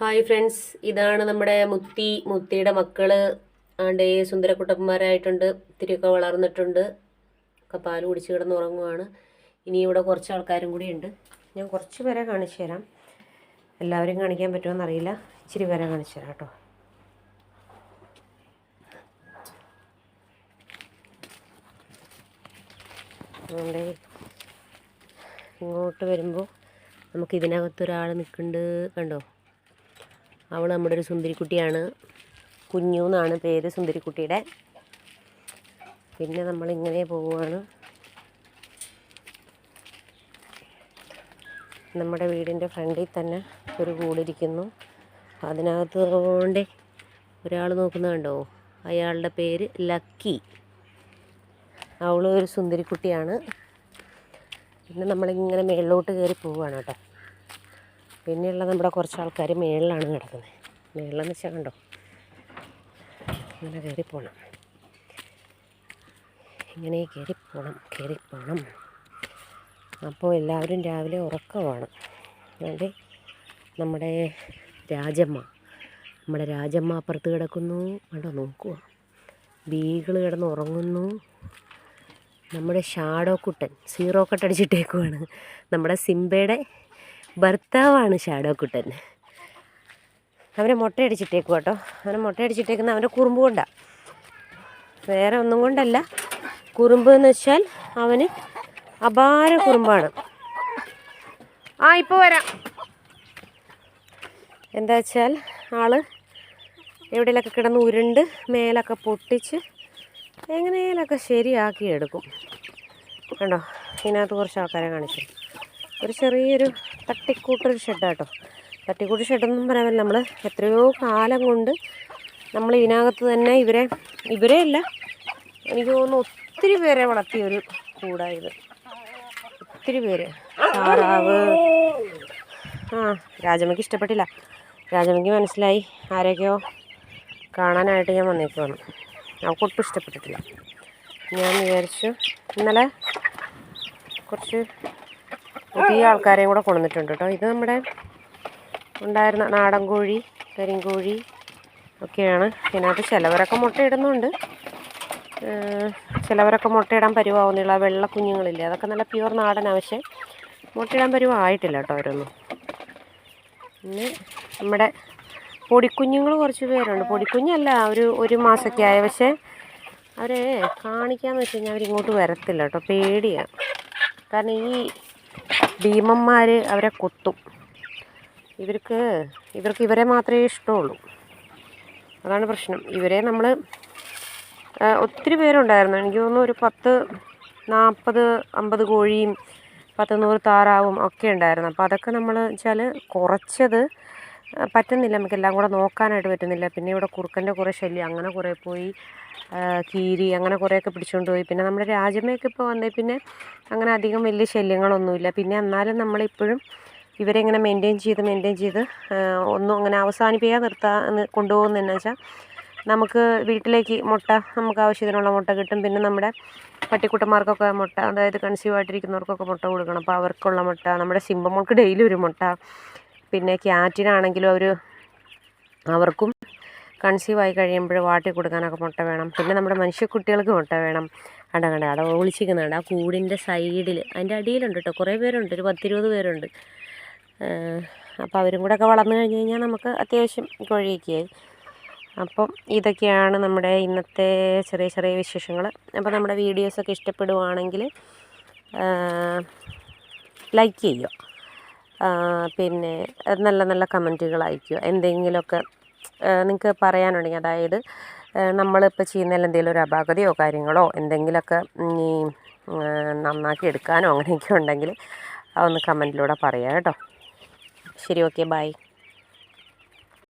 Hi friends ഇതാണ് നമ്മുടെ മുത്തി. മുത്തിയുടെ മക്കൾ ആണ്ട് സുന്ദരക്കുട്ടന്മാരായിട്ടുണ്ട്. ഇത്തിരിയൊക്കെ വളർന്നിട്ടുണ്ട്. ഒക്കെ പാൽ കുടിച്ച് കിടന്ന് ഉറങ്ങുവാണ്. ഇനി ഇവിടെ കുറച്ച് ആൾക്കാരും കൂടി ഉണ്ട്. ഞാൻ കുറച്ച് പേരെ കാണിച്ചു തരാം. എല്ലാവരും കാണിക്കാൻ പറ്റുമോ അറിയില്ല ഇച്ചിരി പേരെ കാണിച്ചു തരാം കേട്ടോ. അതുകൊണ്ട് ഇങ്ങോട്ട് വരുമ്പോൾ നമുക്ക് ഇതിനകത്തൊരാൾ നിൽക്കുന്നുണ്ട്. കണ്ടോ? അവൾ നമ്മുടെ ഒരു സുന്ദരിക്കുട്ടിയാണ്. കുഞ്ഞു എന്നാണ് പേര് സുന്ദരിക്കുട്ടിയുടെ. പിന്നെ നമ്മളിങ്ങനെ പോവുകയാണ്. നമ്മുടെ വീടിന്റെ ഫ്രണ്ടിൽ തന്നെ ഒരു കൂടിരിക്കുന്നു അതിനകത്ത് കൊണ്ട് ഒരാൾ നോക്കുന്നുണ്ടോ അയാളുടെ പേര് ലക്കി. അവൾ ഒരു സുന്ദരിക്കുട്ടിയാണ്. പിന്നെ നമ്മളിങ്ങനെ മേളിലോട്ട് കയറി പോവുകയാണ് കേട്ടോ. പിന്നെയുള്ള നമ്മുടെ കുറച്ച് ആൾക്കാർ മേളിലാണ് നടക്കുന്നത് മേളിലെന്ന് വെച്ചാൽ കണ്ടോ? ഇങ്ങനെ കയറി പോകണം ഇങ്ങനെ കയറി പോകണം കയറി പോകണം അപ്പോൾ എല്ലാവരും രാവിലെ ഉറക്കമാണ്. അതുകൊണ്ട് നമ്മുടെ രാജമ്മ നമ്മുടെ രാജമ്മ അപ്പുറത്ത് കിടക്കുന്നു. കണ്ടോ? നോക്കുക ബീകൾ കിടന്ന് ഉറങ്ങുന്നു. നമ്മുടെ ഷാഡോ കുട്ടൻ സീറോ കട്ട് അടിച്ചിട്ടേക്കുവാണ് നമ്മുടെ സിംബയുടെ ഭർത്താവാണ് ഷാഡോ കുട്ടൻ. അവനെ മുട്ടയടിച്ചിട്ടേക്കും കേട്ടോ. അവനെ മുട്ടയടിച്ചിട്ടേക്കുന്ന അവന്റെ കുറുമ്പ് കൊണ്ടാണ് വേറെ ഒന്നും കൊണ്ടല്ല. കുറുമ്പ് എന്ന് വെച്ചാൽ അവന് അപാര കുറുമ്പാണ്. ആ ഇപ്പോൾ വരാം. എന്താ വെച്ചാൽ ആൾ എവിടെയെങ്കിലൊക്കെ കിടന്ന് ഉരുണ്ട് മേലൊക്കെ പൊട്ടിച്ച് എങ്ങനെയൊക്കെ ശരിയാക്കി എടുക്കും. കണ്ടോ? ഇതിനകത്ത് കുറച്ച് ആൾക്കാരെ കാണിച്ചു ഒരു ചെറിയൊരു തട്ടിക്കൂട്ടൊരു ഷെഡാട്ടോ. തട്ടിക്കൂട്ട് ഷെഡെന്നും പറയാൻ നമ്മൾ എത്രയോ കാലം കൊണ്ട് നമ്മൾ ഇതിനകത്ത് തന്നെ ഇവരെ ഇവരെ അല്ല എനിക്ക് തോന്നുന്നു ഒത്തിരി പേരെ വളർത്തിയ ഒരു കൂടായത് ഒത്തിരി പേര്. താറാവ്. ആ രാജമ്മയ്ക്ക് ഇഷ്ടപ്പെട്ടില്ല. രാജമ്മയ്ക്ക് മനസ്സിലായി ആരൊക്കെയോ കാണാനായിട്ട് ഞാൻ വന്നേക്കുവാണ്. അവൾക്ക് ഒട്ടും ഇഷ്ടപ്പെട്ടിട്ടില്ല. ഞാൻ വിചാരിച്ചു ഇന്നലെ കുറച്ച് പുതിയ ആൾക്കാരെയും കൂടെ കൊണ്ടുവന്നിട്ടുണ്ട് കേട്ടോ. ഇത് നമ്മുടെ ഉണ്ടായിരുന്ന നാടൻ കോഴി കരിങ്കോഴി ഒക്കെയാണ്. ഇതിനകത്ത് ചിലവരൊക്കെ മുട്ടയിടുന്നുണ്ട്. ചിലവരൊക്കെ മുട്ടയിടാൻ പരുവാവുന്നില്ല. വെള്ള കുഞ്ഞുങ്ങളില്ലേ അതൊക്കെ നല്ല പ്യുവർ നാടനാണ് പക്ഷേ മുട്ടയിടാൻ പരുവായിട്ടില്ല കേട്ടോ അവരൊന്നും. പിന്നെ നമ്മുടെ പൊടിക്കുഞ്ഞുങ്ങൾ കുറച്ച് പേരുണ്ട്. പൊടിക്കുഞ്ഞല്ല ഒരു ഒരു മാസമൊക്കെ ആയ പക്ഷേ അവരെ കാണിക്കാന്ന് വെച്ച് കഴിഞ്ഞാൽ അവരിങ്ങോട്ട് വരത്തില്ല കേട്ടോ. പേടിയാണ് കാരണം ഈ ഭീമന്മാർ അവരെ കൊത്തും. ഇവർക്ക് ഇവർക്ക് ഇവരെ മാത്രമേ ഇഷ്ടമുള്ളൂ. അതാണ് പ്രശ്നം. ഇവരെ നമ്മൾ ഒത്തിരി പേരുണ്ടായിരുന്നു. എനിക്ക് തോന്നുന്നു ഒരു പത്ത് നാൽപ്പത് അമ്പത് കോഴിയും പത്ത് നൂറ് താറാവും ഒക്കെ ഉണ്ടായിരുന്നു. അപ്പോൾ അതൊക്കെ നമ്മൾ വെച്ചാൽ കുറച്ചത് പറ്റുന്നില്ല. നമുക്ക് എല്ലാം കൂടെ നോക്കാനായിട്ട് പറ്റുന്നില്ല. പിന്നെ ഇവിടെ കുറുക്കന്റെ കുറേ ശല്യം. അങ്ങനെ കുറേ പോയി. കീരി അങ്ങനെ കുറേയൊക്കെ പിടിച്ചുകൊണ്ട് പോയി. പിന്നെ നമ്മുടെ രാജമ്മയൊക്കെ ഇപ്പോൾ വന്നേ പിന്നെ അങ്ങനെ അധികം വലിയ ശല്യങ്ങളൊന്നുമില്ല. പിന്നെ എന്നാലും നമ്മളിപ്പോഴും ഇവരെ ഇങ്ങനെ മെയിന്റെയിൻ ചെയ്ത് മെയിന്റെയിൻ ചെയ്ത് ഒന്നും അങ്ങനെ അവസാനിപ്പിക്കാൻ നിർത്താൻ കൊണ്ടുപോകുന്നതെന്ന് വെച്ചാൽ നമുക്ക് വീട്ടിലേക്ക് മുട്ട നമുക്ക് ആവശ്യത്തിനുള്ള മുട്ട കിട്ടും. പിന്നെ നമ്മുടെ പട്ടിക്കുട്ടന്മാർക്കൊക്കെ മുട്ട അതായത് കൺസീവ് ആയിട്ടിരിക്കുന്നവർക്കൊക്കെ മുട്ട കൊടുക്കണം. അപ്പോൾ അവർക്കുള്ള മുട്ട നമ്മുടെ സിംബമോൾക്ക് ഡെയിലി ഒരു മുട്ട. പിന്നെ ക്യാറ്റിനാണെങ്കിലും അവർ അവർക്കും കൺസീവ് ആയി കഴിയുമ്പോൾ വാട്ടി കൊടുക്കാനൊക്കെ മുട്ട വേണം. പിന്നെ നമ്മുടെ മനുഷ്യക്കുട്ടികൾക്ക് മുട്ട വേണം. കണ്ട കണ്ട അവിടെ ഒളിച്ചിരിക്കുന്നുണ്ട്. ആ കൂടിന്റെ സൈഡിൽ അതിന്റെ അടിയിലുണ്ട് കേട്ടോ. കുറേ പേരുണ്ട് ഒരു പത്തിരുപത് പേരുണ്ട്. അപ്പോൾ അവരും കൂടെ ഒക്കെ വളർന്നു കഴിഞ്ഞ് കഴിഞ്ഞാൽ നമുക്ക് അത്യാവശ്യം കോഴിയൊക്കെയായി അപ്പം ഇതൊക്കെയാണ് നമ്മുടെ ഇന്നത്തെ ചെറിയ ചെറിയ വിശേഷങ്ങൾ. അപ്പോൾ നമ്മുടെ വീഡിയോസൊക്കെ ഇഷ്ടപ്പെടുവാണെങ്കിൽ ലൈക്ക് ചെയ്യുക. പിന്നെ നല്ല നല്ല കമന്റുകൾ അയയ്ക്കുക എന്തെങ്കിലുമൊക്കെ നിങ്ങൾക്ക് പറയാനുണ്ടെങ്കിൽ അതായത് നമ്മളിപ്പോൾ ചെയ്യുന്നതിൽ എന്തെങ്കിലും ഒരു അപാകതയോ കാര്യങ്ങളോ എന്തെങ്കിലുമൊക്കെ ആ, നന്നാക്കി എടുക്കാനോ അങ്ങനെയൊക്കെ ഉണ്ടെങ്കിൽ അതൊന്ന് കമന്റിലൂടെ പറയാം കേട്ടോ. ശരി ഓക്കെ ബൈ.